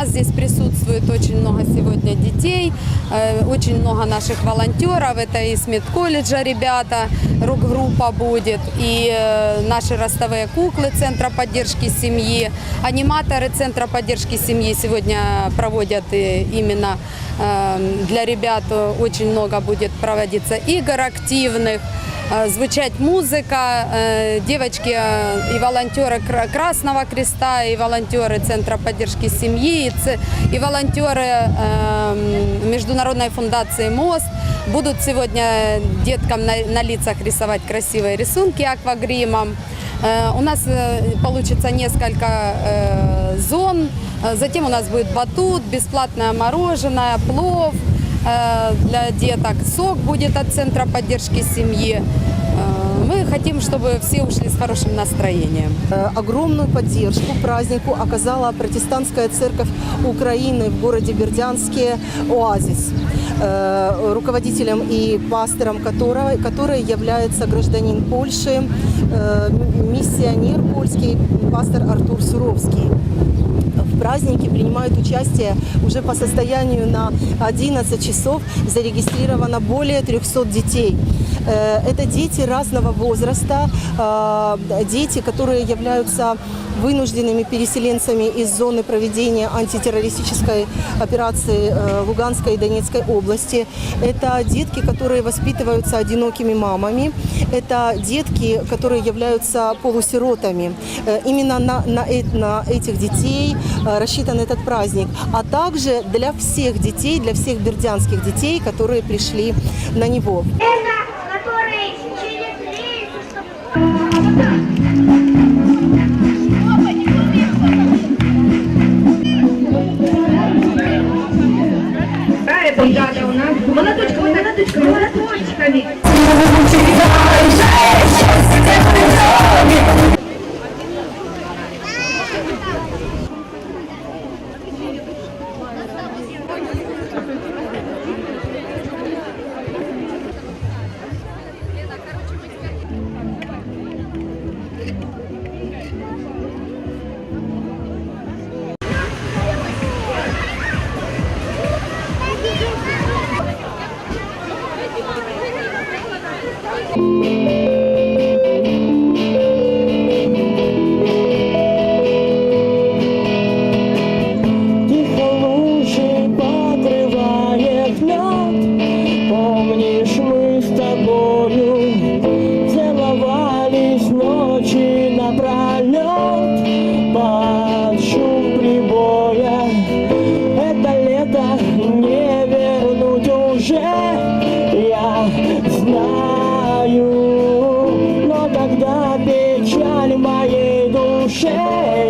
нас здесь присутствует очень много сегодня детей, э, очень много наших волонтеров. Это из медколледжа ребята, рок-группа будет, и э, наши ростовые куклы Центра поддержки семьи, аниматоры Центра поддержки семьи сегодня проводят э, именно для ребят очень много будет проводиться игр активных, звучать музыка. Э, Девочки э, и волонтеры Кра- Красного Креста, и волонтеры Центра поддержки семьи, и волонтеры э, Международной фундации МОСТ будут сегодня деткам на, лицах рисовать красивые рисунки аквагримом. Э, У нас э, получится несколько э, зон. Э, Затем у нас будет батут, бесплатное мороженое, плов э, для деток, сок будет от Центра поддержки семьи. Э, Мы хотим, чтобы все ушли с хорошим настроением. Э, Огромную поддержку празднику оказала протестантская церковь Украины в городе Бердянске «Оазис», э, руководителем и пастором которого, который является гражданин Польши, э, миссионер польский, пастор Артур Суровский празднике принимают участие уже по состоянию на 11 часов зарегистрировано более 300 детей. Э, Это дети разного возраста, э, дети, которые являются вынужденными переселенцами из зоны проведения антитеррористической операции э, в Луганской и Донецкой области. Это детки, которые воспитываются одинокими мамами. Это детки, которые являются полусиротами. Э, Именно на, на, э- на этих детей э, рассчитан этот праздник. А также для всех детей, для всех бердянских детей, которые пришли на него. Бригада у нас? Молоточками, молоточками, молоточками. Моей душе